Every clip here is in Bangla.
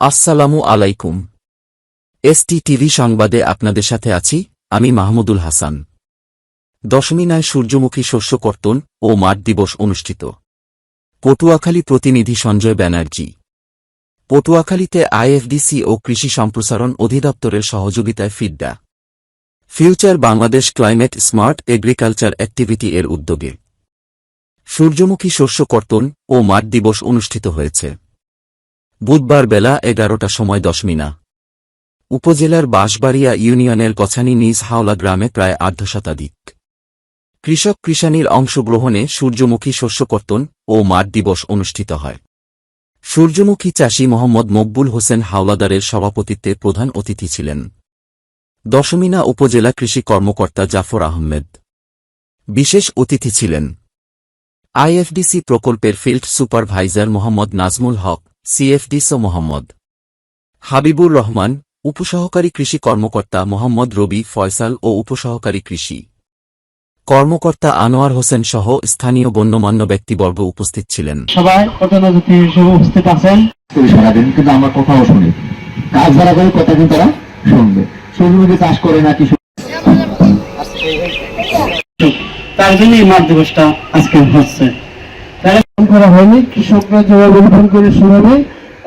আসসালামু আলাইকুম। এসটি টিভি সংবাদে আপনাদের সাথে আছি, আমি মাহমুদুল হাসান। দশমিনায় সূর্যমুখী শস্য কর্তন ও মাঠ দিবস অনুষ্ঠিত। পটুয়াখালী প্রতিনিধি সঞ্জয় ব্যানার্জি। পটুয়াখালীতে আইএফডিসি ও কৃষি সম্প্রসারণ অধিদপ্তরের সহযোগিতায় feed the. Future Bangladesh climate smart agriculture activity এর উদ্যোগে। সূর্যমুখী শস্য কর্তন ও মাঠ দিবস অনুষ্ঠিত হয়েছে। বুধবার বেলা এগারোটা সময় দশমিনা উপজেলার বাঁশবাড়িয়া ইউনিয়নের কছানি নিজ হাওলা গ্রামে প্রায় আর্ধ শতাধিক কৃষক কৃষানীর অংশগ্রহণে সূর্যমুখী শস্য কর্তন ও মাঠ দিবস অনুষ্ঠিত হয়। সূর্যমুখী চাষী মোহাম্মদ মকবুল হোসেন হাওলাদারের সভাপতিত্বে প্রধান অতিথি ছিলেন। দশমিনা উপজেলা কৃষি কর্মকর্তা জাফর আহমেদ। বিশেষ অতিথি ছিলেন। আইএফডিসি প্রকল্পের ফিল্ড সুপারভাইজার মোহাম্মদ নাজমুল হক। সিএফডিসো মোহাম্মদ। হাবিবুর রহমান উপসহকারী কৃষি কর্মকর্তা মোহাম্মদ রবি ফয়সাল ও উপসহকারী কৃষি। কর্মকর্তা আনোয়ার হোসেন সহ স্থানীয় গণ্যমান্য ব্যক্তিবর্গ উপস্থিত ছিলেন। সবাই প্রধানমন্ত্রী হিসেবে উপস্থিত আছেন। সারাদিন কিন্তু আমার কথাও শুনে। কাজ যারা করে কথা কিন্তু তারা শুনবে। সূর্যমুখী চাষ করে নাকি তার জন্য এই মাঠ দিবসটা আজকে হচ্ছে। করা হয়নি। কৃষকরা যেভাবে রোপণ করে সেভাবে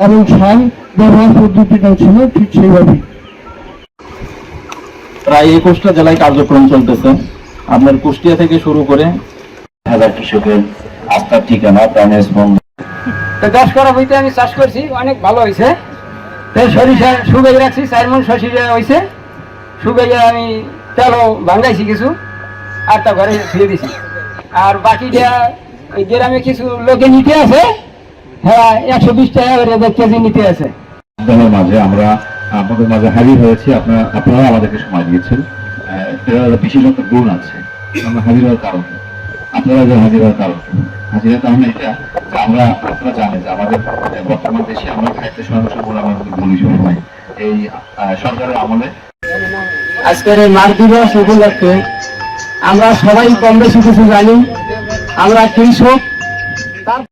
এবং সার ব্যবহার পদ্ধতিটাও ছিল ঠিক সেইভাবে প্রায় একুশটা জেলায় কার্যক্রম চলতেছে। আপনার কুষ্টিয়া থেকে শুরু করে হাজার কৃষকের আস্থার ঠিকানা প্রাণের স্পন্দ। দশ করা বইতে আমি চাষ করছি অনেক ভালো হয়েছে। সরিষা সুগাই রাখছি চার মন সরিষা হয়েছে সুগাইয়া আমি তেলও ভাঙ্গাইছি কিছু আর তা ঘরে ফিরে দিছি। আর বাকিটা ওই গ্রামে কিছু লোকে নিতে আছে হ্যাঁ একশো বিশ টাকা করে কেজি নিতে আছে আপনাদের মাঝে আমরা আপনাদের মাঝে হাজির হয়েছি আপনারা আপনারা আমাদেরকে সময় দিয়েছেন। বিশেষ একটা গুণ আছে। আমরা হাজির হওয়ার কারণ আপনারা যে হাজির হওয়ার কারণ হাজির এটা আমরা আপনারা জানেন যে আমাদের বর্তমান দেশে আমরা খাদ্য বলে বলি সবাই এই সরকারের আমলে আজকের এই মাঘ দিবস উপলক্ষে আমরা সবাই কম বেশি কিছু জানি। আমরা কৃষক